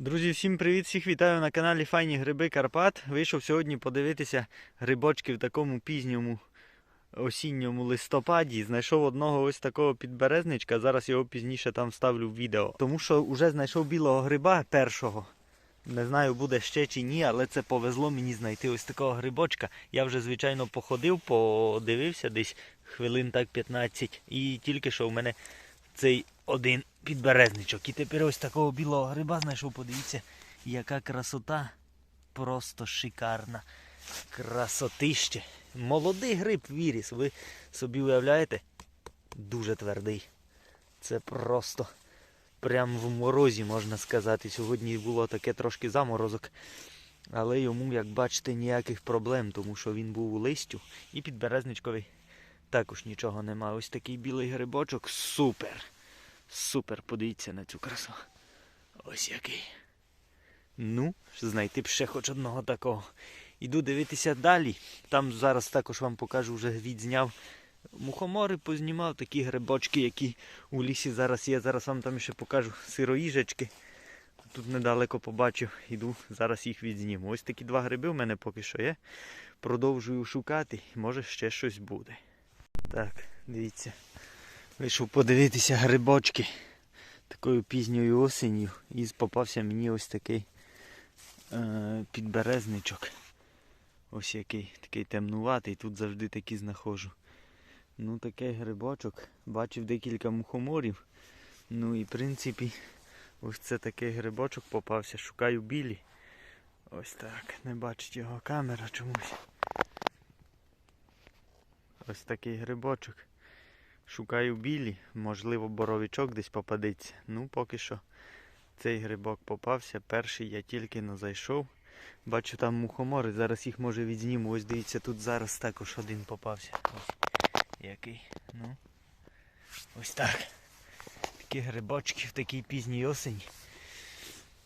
Друзі, всім привіт! Всіх вітаю на каналі Файні Гриби Карпат. Вийшов сьогодні подивитися грибочки в такому пізньому осінньому листопаді. Знайшов одного ось такого підберезничка. Зараз його пізніше там вставлю в відео. Тому що вже знайшов білого гриба першого. Не знаю, буде ще чи ні, але це повезло мені знайти ось такого грибочка. Я вже, звичайно, походив, подивився десь хвилин так 15. І тільки що в мене цей один підберезничок. І тепер ось такого білого гриба знайшов, подивіться, яка красота. Просто шикарна. Красотище. Молодий гриб віріс. Ви собі уявляєте? Дуже твердий. Це просто прям в морозі, можна сказати. Сьогодні було таке трошки заморозок. Але йому, як бачите, ніяких проблем, тому що він був у листю і підберезничковий також нічого нема. Ось такий білий грибочок. Супер. Супер, подивіться на цю красу. Ось який. Ну, знайти б ще хоч одного такого. Іду дивитися далі. Там зараз також вам покажу, вже відзняв мухомори, познімав такі грибочки, які у лісі зараз є. Зараз вам там ще покажу сироїжечки. Тут недалеко побачив, іду, зараз їх відзніму. Ось такі два гриби в мене поки що є. Продовжую шукати, може ще щось буде. Так, дивіться. Вийшов подивитися грибочки такою пізньою осенью. І попався мені ось такий е, підберезничок. Ось який, такий темнуватий, тут завжди такі знаходжу. Ну такий грибочок. Бачив декілька мухоморів. Ну і в принципі, ось це такий грибочок попався. Шукаю білі. Ось так. Не бачить його камера чомусь. Ось такий грибочок. Шукаю білі, можливо, боровичок десь попадеться. Ну, поки що цей грибок попався. Перший я тільки не зайшов. Бачу там мухомори, зараз їх може відзніму. Ось дивіться, тут зараз також один попався. Ось який. Ну. Ось так. Такі грибочки в такій пізній осені.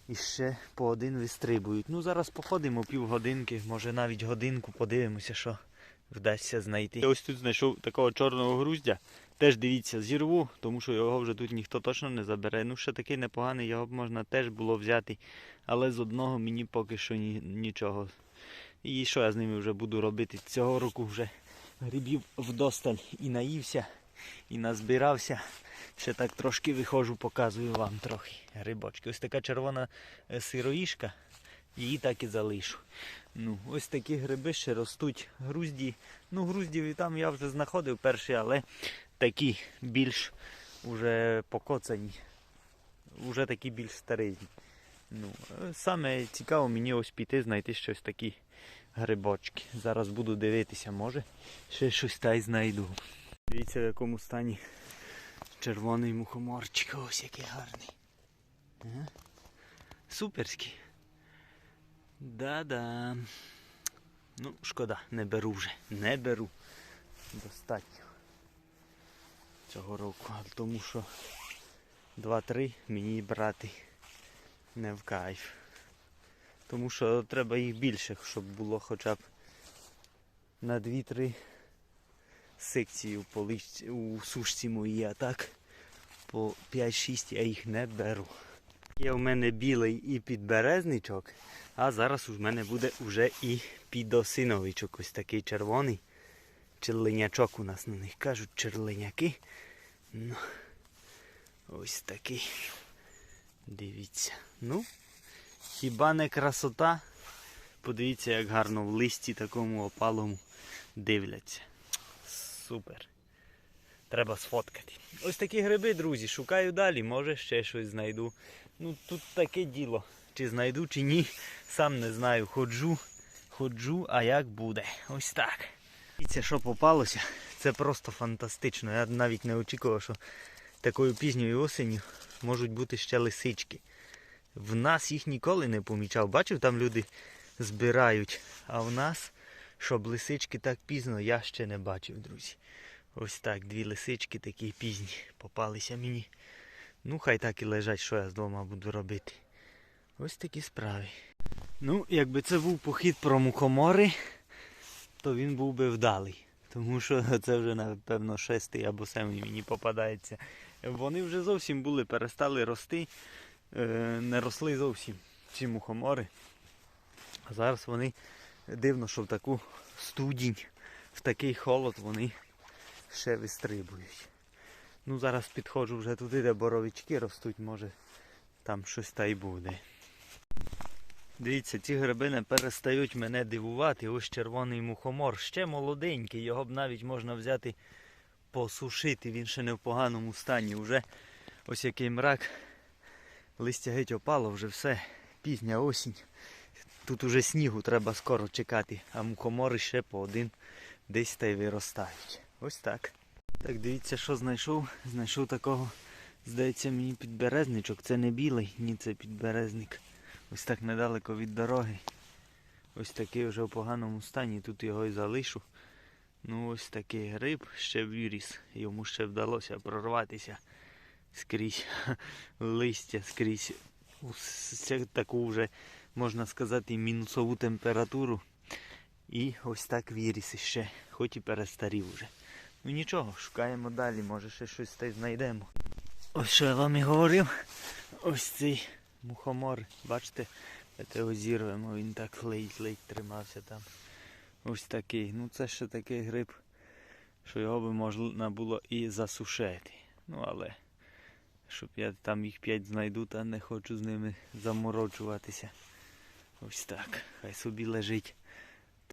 І ще по один вистрибують. Ну зараз походимо півгодинки, може навіть годинку, подивимося, що вдасться знайти. Я ось тут знайшов такого чорного груздя. Теж дивіться, зірву, тому що його вже тут ніхто точно не забере. Ну, ще такий непоганий, його б можна теж було взяти. Але з одного мені поки що ні, нічого. І що я з ними вже буду робити? Цього року вже грибів вдосталь і наївся, і назбирався. Ще так трошки виходжу, показую вам трохи грибочки. Ось така червона е, сироїшка, її так і залишу. Ну, ось такі гриби ще ростуть. Грузді. Ну, груздів там я вже знаходив перші, але такі більш уже покоцані. Уже такі більш старезні. Ну, е, саме цікаво мені ось піти знайти щось такі грибочки. Зараз буду дивитися, може ще щось та й знайду. Дивіться в якому стані червоний мухоморчик. Ось який гарний. Суперський. Да-да. Ну, шкода, не беру вже. Не беру. Достатньо цього року. Тому що 2-3 мені брати не в кайф. Тому що треба їх більше, щоб було хоча б на 2-3 секції у, поличці, у сушці моїй, а так по 5-6 я їх не беру. Є в мене білий і підберезничок, а зараз у мене буде вже і підосиновичок, ось такий червоний. Черленячок у нас на них кажуть черленяки. Ну, ось такий. Дивіться. Ну, хіба не красота? Подивіться, як гарно в листі такому опалому дивляться. Супер. Треба сфоткати. Ось такі гриби, друзі. Шукаю далі, може ще щось знайду. Ну тут таке діло. Чи знайду, чи ні, сам не знаю. Ходжу, ходжу, а як буде. Ось так. Дивіться, що попалося. Це просто фантастично. Я навіть не очікував, що такою пізньою осенью можуть бути ще лисички. В нас їх ніколи не помічав. Бачив, там люди збирають. А в нас, щоб лисички так пізно, я ще не бачив, друзі. Ось так, дві лисички такі пізні попалися мені. Ну, хай так і лежать, що я з дома буду робити. Ось такі справи. Ну, якби це був похід про мухомори, то він був би вдалий. Тому що це вже, напевно, шестий або сьомий мені попадається. Вони вже зовсім були, перестали рости. е, не росли зовсім ці мухомори. А зараз вони дивно, що в таку студінь, в такий холод вони ще вистрибують. Ну зараз підходжу вже туди, де боровички ростуть, може там щось та й буде. Дивіться, ці гриби не перестають мене дивувати. Ось червоний мухомор, ще молоденький, його б навіть можна взяти посушити, він ще не в поганому стані. Уже ось який мрак, листя геть опало, вже все, пізня осінь. Тут уже снігу треба скоро чекати, а мухомори ще по один десь та й виростають. Ось так. Так, дивіться, що знайшов. Знайшов такого, здається, мені підберезничок. Це не білий, ні, це підберезник. Ось так недалеко від дороги. Ось такий вже в поганому стані. Тут його і залишу. Ну ось такий гриб ще виріс. Йому ще вдалося прорватися скрізь листя, скрізь таку вже, можна сказати, мінусову температуру. І ось так виріс іще, хоч і перестарів уже. Ну нічого, шукаємо далі, може ще щось та й знайдемо. Ось що я вам і говорив. Ось цей мухомор. Бачите, це його зірвемо, він так ледь-ледь тримався там. Ось такий. Ну це ще такий гриб, що його би можна було і засушити. Ну але щоб я там їх п'ять знайду, та не хочу з ними заморочуватися. Ось так. Хай собі лежить.